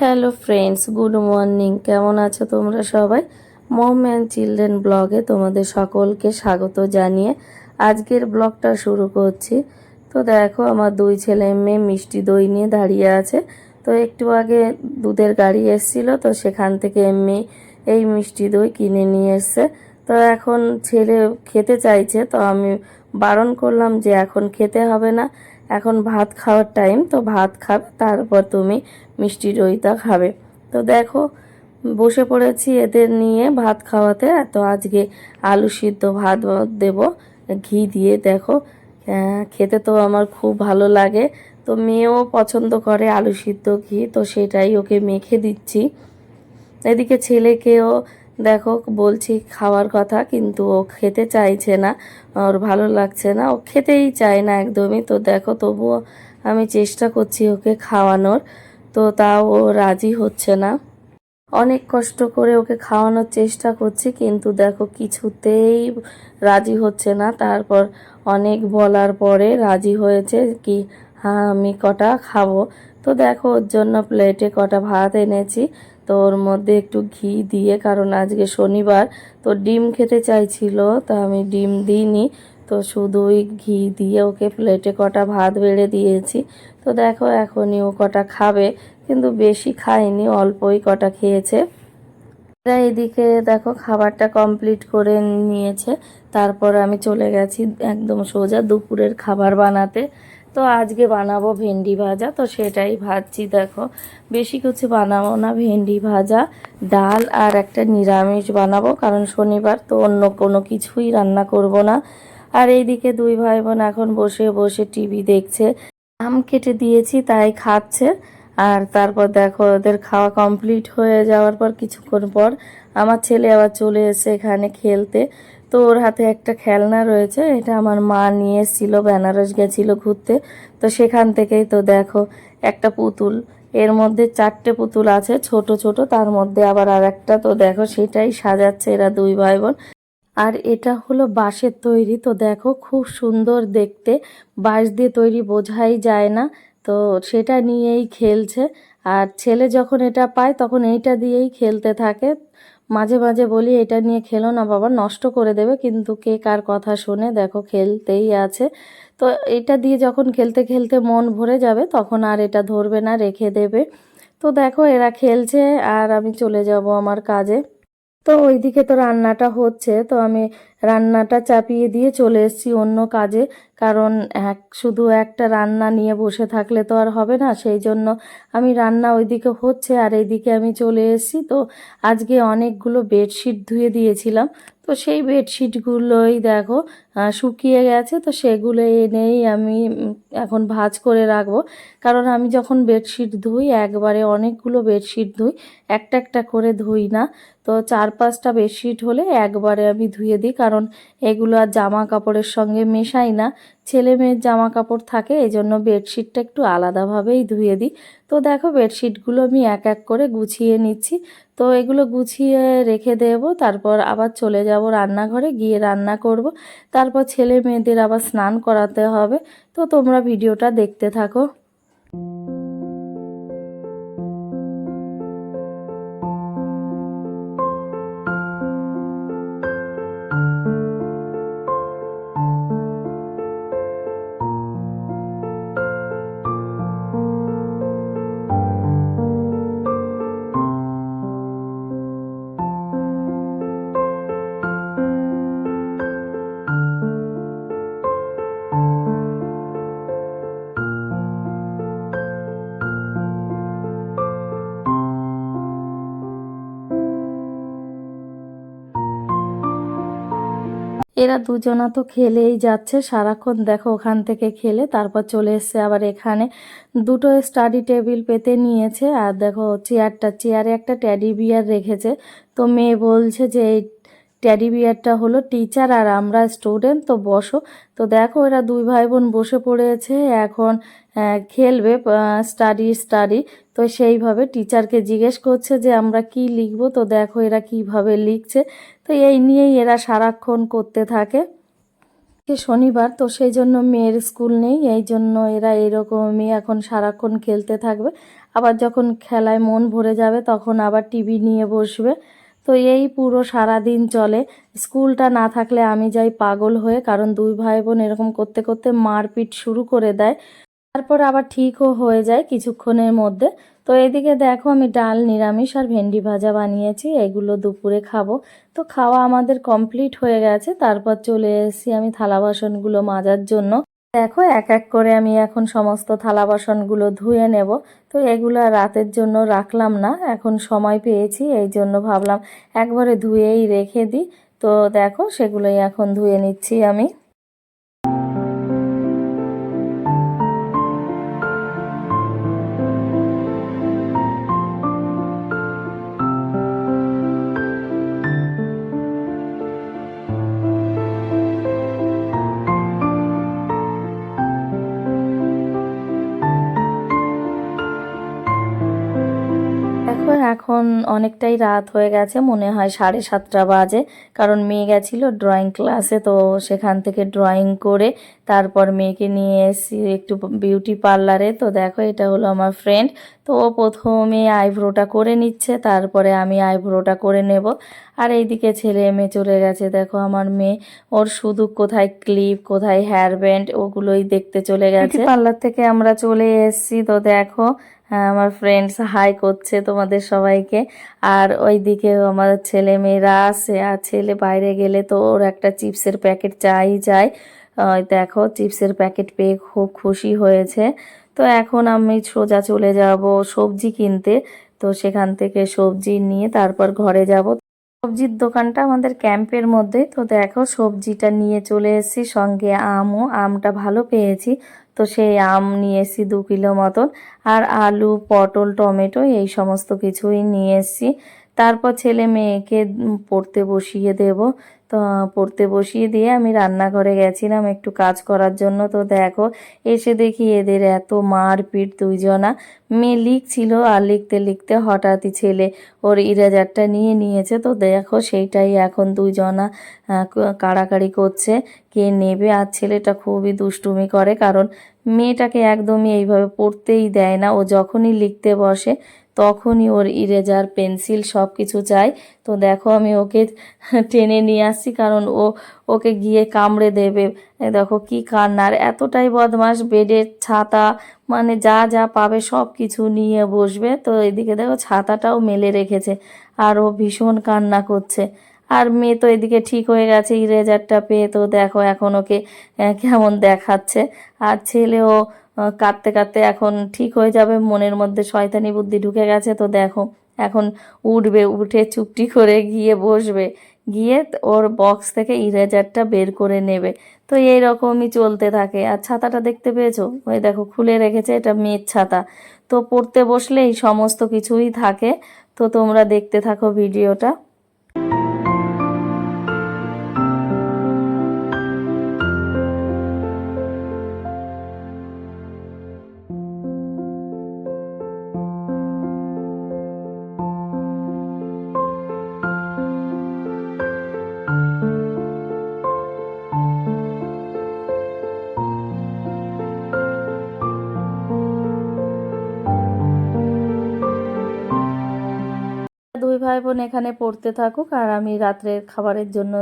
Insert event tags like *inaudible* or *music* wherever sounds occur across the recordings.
Hello friends good morning কেমন আছো তোমরা সবাই? মম অ্যান্ড চিলড্রেন ব্লগে তোমাদের সকলকে স্বাগত জানিয়ে আজকের ব্লগটা শুরু করছি। তো দেখো, আমার দুই ছেলে মেয়ে মিষ্টি দই নিয়ে দাঁড়িয়ে আছে। তো একটু আগে দুধের গাড়ি এসেছিল, তো সেখান থেকে এমনি এই মিষ্টি দই কিনে নিয়ে এসছে। তো এখন ছেলে খেতে চাইছে, তো আমি বারণ করলাম যে এখন খেতে হবে না। এখন ভাত খাওয়ার টাইম তো ভাত খাবে, তারপর তুমি মিষ্টি দইটা খাবে। তো দেখো, বসে পড়েছি এদের নিয়ে ভাত খাওয়াতে তো আজকে আলু সিদ্ধ ভাত দেব, ঘি দিয়ে দেখো। খেতে তো আমার খুব ভালো লাগে, তো মেয়েও পছন্দ করে আলু সিদ্ধ, ঘি, তো সেটাই ওকে মেখে দিচ্ছি। এদিকে ছেলেকেও দেখো, বলছি খাওয়ার কথা, কিন্তু ও খেতে চাইছে না ওর ভালো লাগছে না। ও খেতেই চায় না একদমই। তো দেখো, তবুও আমি চেষ্টা করছি ওকে খাওয়ানোর। তো তাও ও রাজি হচ্ছে না। অনেক কষ্ট করে ওকে খাওয়ানোর চেষ্টা করছি, কিন্তু দেখো, কিছুতেই রাজি হচ্ছে না। তারপর অনেক বলার পরে রাজি হয়েছে কি হ্যাঁ আমি কটা খাব? তো দেখো, ওর জন্য প্লেটে কটা ভাত এনেছি। তো ওর মধ্যে একটু ঘি দিয়ে, কারণ আজকে শনিবার, তো ডিম খেতে চাইছিল, তো আমি ডিম দিইনি। তো শুধুই ঘি দিয়ে ওকে প্লেটে কটা ভাত বেড়ে দিয়েছি। তো দেখো, এখনই ও কটা খাবে, কিন্তু বেশি খায়নি, অল্পই কটা খেয়েছে। এদিকে দেখো, খাবারটা কমপ্লিট করে নিয়েছে। তারপর আমি চলে গেছি একদম সোজা দুপুরের খাবার বানাতে। তো আজকে বানাবো ভেন্ডি ভাজা। তো সেটাই ভাজছি, দেখো। বেশি কিছু বানাবো না, ভেন্ডি ভাজা, ডাল আর একটা নিরামিষ বানাবো, কারণ শনিবার তো অন্য কোনো কিছুই রান্না করব না। আর এইদিকে দুই ভাই বোন এখন বসে বসে টিভি দেখছে। আম কেটে দিয়েছি, তাই খাচ্ছে। আর তারপর দেখো, ওদের খাওয়া কমপ্লিট হয়ে যাওয়ার পর, কিছুক্ষণ পর আমার ছেলে আবার চলে এসে এখানে খেলতে। তো ওর হাতে একটা খেলনা রয়েছে, এটা আমার মা নিয়ে এসেছিল বেনারস গেছিল ঘুরতে। তো সেখান থেকেই তো দেখো, একটা পুতুল। এর মধ্যে চারটে পুতুল আছে, ছোট ছোট, তার মধ্যে আবার আর একটা তো দেখো, সেটাই সাজাচ্ছে এরা দুই ভাই বোন আর এটা হলো বাঁশের তৈরি, তো দেখো খুব সুন্দর দেখতে। বাঁশ দিয়ে তৈরি বোঝাই যায় না, তো সেটা নিয়েই খেলছে। আর ছেলে যখন এটা পায়, তখন এইটা দিয়েই খেলতে থাকে। মাঝে মাঝে বলি, এটা নিয়ে খেলো না বাবা, নষ্ট করে দেবে। কিন্তু কে কার কথা শুনে, দেখো খেলতেই আছে। তো এটা দিয়ে যখন খেলতে খেলতে মন ভরে যাবে, তখন আর এটা ধরবে না, রেখে দেবে। তো দেখো, এরা খেলছে আর আমি চলে যাব আমার কাজে। তো ওইদিকে তো রান্নাটা হচ্ছে, তো আমি রান্নাটা চাপিয়ে দিয়ে চলে এসেছি অন্য কাজে। কারণ এক, শুধু একটা রান্না নিয়ে বসে থাকলে তো আর হবে না। সেই জন্য আমি রান্না ওইদিকে হচ্ছে আর এইদিকে আমি চলে এসেছি। তো আজকে অনেকগুলো বেডশিট ধুয়ে দিয়েছিলাম। তো সেই বেডশিটগুলোই দেখো শুকিয়ে গেছে। তো সেগুলো এনেই আমি এখন ভাজ করে রাখব। কারণ আমি যখন বেডশিট ধুই, একবারে অনেকগুলো বেডশিট ধুই, একটা একটা করে ধুই না। তো চার পাঁচটা বেডশিট হলে একবারে আমি ধুয়ে দিই। কারণ এগুলো আর জামা কাপড়ের সঙ্গে মেশাই না। ছেলে মেয়ের জামা কাপড় থাকে এই জন্য বেডশিটটা একটু আলাদাভাবেই ধুয়ে দিই। তো দেখো বেডশিটগুলো আমি এক এক করে গুছিয়ে নিচ্ছি। তো এগুলো গুছিয়ে রেখে দেব, তারপর আবার চলে যাব রান্নাঘরে, গিয়ে রান্না করব। তারপর ছেলে মেয়েদের আবার স্নান করাতে হবে। তো তোমরা ভিডিওটা দেখতে থাকো। এরা দুজনা তো খেলেই যাচ্ছে। সারাক্ষণ দেখো ওখান থেকে খেলে, তারপর চলে এসছে আবার এখানে। দুটো স্টাডি টেবিল পেতে নিয়েছে। আর দেখো চেয়ারটা চেয়ারে একটা ট্যাডি বিয়ার রেখেছে। তো মেয়ে বলছে যে এই ট্যাডি বিয়ারটা হলো টিচার আর আমরা স্টুডেন্ট তো বসো। তো দেখো এরা দুই ভাই বোন বসে পড়েছে, এখন খেলবে স্টাডি স্টাডি তো সেইভাবে টিচারকে জিজ্ঞেস করছে যে আমরা কি লিখব? তো দেখো এরা কীভাবে লিখছে। তো এই নিয়েই এরা সারাক্ষণ করতে থাকে। শনিবার, তো সেই জন্য মেয়ের স্কুল নেই, এই জন্য এরা এরকমই এখন সারাক্ষণ খেলতে থাকবে। আবার যখন খেলায় মন ভরে যাবে, তখন আবার টিভি নিয়ে বসবে। তো এই পুরো সারা দিন চলে। স্কুলটা না থাকলে আমি যাই পাগল হয়ে, কারণ দুই ভাই বোন এরকম করতে করতে মারপিট শুরু করে দেয়। তারপর আবার ঠিকও হয়ে যায় কিছুক্ষণের মধ্যে। তো এদিকে দেখো আমি ডাল, নিরামিষ আর ভেন্ডি ভাজা বানিয়েছি, এগুলো দুপুরে খাব। তো খাওয়া আমাদের কমপ্লিট হয়ে গেছে, তারপর চলে এসেছি আমি থালা বাসনগুলো মাজার জন্য। দেখো, এক এক করে আমি এখন সমস্ত থালা বাসনগুলো ধুয়ে নেব। তো এগুলো রাতের জন্য রাখলাম না, এখন সময় পেয়েছি, এই জন্য ভাবলাম একবারে ধুয়েই রেখে দিই। তো দেখো, সেগুলোই এখন ধুয়ে নিচ্ছি আমি। এখন অনেকটাই রাত হয়ে গেছে, মনে হয় সাড়ে সাতটা বাজে। কারণ মেয়ে গেছিল ড্রয়িং ক্লাসে তো সেখান থেকে ড্রয়িং করে তারপর মেয়েকে নিয়ে এসেছি একটু বিউটি পার্লারে তো দেখো এটা হলো আমার ফ্রেন্ড তো ও প্রথমে আইব্রোটা করে নিচ্ছে তারপরে আমি আইব্রোটা করে নেব। আর এইদিকে ছেলে মেয়ে চলে গেছে। দেখো আমার মেয়ে ওর শুধু কোথায় ক্লিপ কোথায় হেয়ার ব্যান্ড ওগুলোই দেখতে চলে গেছে। পার্লার থেকে আমরা চলে এসেছি। তো দেখো হ্যাঁ, আমার ফ্রেন্ডস হাই করছে তোমাদের সবাইকে। আর ওইদিকে আমার ছেলে মেয়েরা আসে আর ছেলে বাইরে গেলে তো ওর একটা চিপসের প্যাকেট চাই যায় ওই দেখো, চিপসের প্যাকেট পেয়ে খুব খুশি হয়েছে। তো এখন আমি সোজা চলে যাব সবজি কিনতে। তো সেখান থেকে সবজি নিয়ে তারপর ঘরে যাব। সবজির দোকানটা আমাদের ক্যাম্পের মধ্যে। তো দেখো, সবজিটা নিয়ে চলে এসেছি। সঙ্গে আমও, আমটা ভালো পেয়েছি। তো সেই আম নিয়ে এসেছি দু কিলো মতন। আর আলু, পটল, টমেটো, এই সমস্ত কিছুই নিয়ে এসেছি। তারপর ছেলে মেয়েকে পড়তে বসিয়ে দেব। তো, পড়তে বসিয়ে দিয়ে আমি রান্নাঘরে গেছিলাম একটু কাজ করার জন্য। তো দেখো, এসে দেখি এদের এত মারপিট দুইজনা। মেয়ে লিখছিল আর লিখতে লিখতে হঠাৎই ছেলে ওর ইরেজারটা নিয়ে নিয়েছে। তো দেখো, সেইটাই এখন দুইজনা কাড়াকাড়ি করছে, কে নেবে আর ছেলেটা খুবই দুষ্টুমি করে। কারণ মেয়েটাকে একদমই এইভাবে পড়তেই দেয় না। ও যখনই লিখতে বসে তখনই ওর ইরেজার, পেন্সিল সব কিছু চাই তো দেখো আমি ওকে টেনে নিয়ে আসছি, কারণ ও ওকে গিয়ে কামড়ে দেবে। দেখো কি কান্নার, এতটাই বদমাস বেডের ছাতা মানে যা যা পাবে সব কিছু নিয়ে বসবে। তো এদিকে দেখো ছাতাটাও মেলে রেখেছে, আর ও ভীষণ কান্না করছে। আর মেয়ে তো এদিকে ঠিক হয়ে গেছে, ইরেজারটা পেয়ে। তো দেখো এখন ওকে কেমন দেখাচ্ছে। আর ছেলেও কাঁদতে কাঁদতে এখন ঠিক হয়ে যাবে, মনের মধ্যে শয়তানি বুদ্ধি ঢুকে গেছে। তো দেখো, এখন উঠবে, উঠে চুপটি করে গিয়ে বসবে। গিয়ে ওর বক্স থেকে ইরেজারটা বের করে নেবে। তো এই রকমই চলতে থাকে। আর ছাতাটা দেখতে পেয়েছ? ওই দেখো, খুলে রেখেছে এটা মেয়ের ছাতা। তো পড়তে বসলে এই সমস্ত কিছুই থাকে। তো তোমরা দেখতে থাকো ভিডিওটা। ভাই বোন এখানে পড়তে থাকুক আর আমি রাত্রের খাবারের জন্য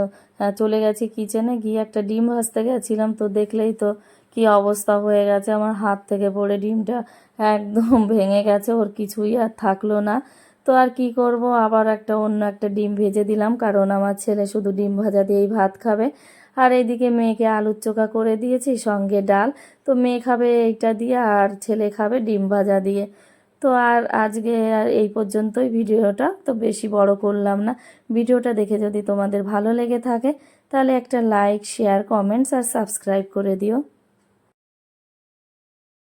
চলে গেছি কিচেনে গিয়ে একটা ডিম ভাজতে গেছিলাম তো দেখলেই তো কি অবস্থা হয়ে গেছে। আমার হাত থেকে পড়ে ডিমটা একদম *laughs* ভেঙে গেছে, ওর কিছুই আর থাকল না। তো আর কি করব? আবার একটা অন্য একটা ডিম ভেজে দিলাম, কারণ আমার ছেলে শুধু ডিম ভাজা দিয়েই ভাত খাবে। আর এইদিকে মেয়েকে আলুর চোখা করে দিয়েছি, সঙ্গে ডাল। তো মেয়ে খাবে এইটা দিয়ে আর ছেলে খাবে ডিম ভাজা দিয়ে। তো আর আজকে আর এই পর্যন্তই ভিডিওটা, তো বেশি বড় করলাম না। ভিডিওটা দেখে যদি তোমাদের ভালো লেগে থাকে, তাহলে একটা লাইক শেয়ার কমেন্টস আর সাবস্ক্রাইব করে দিও।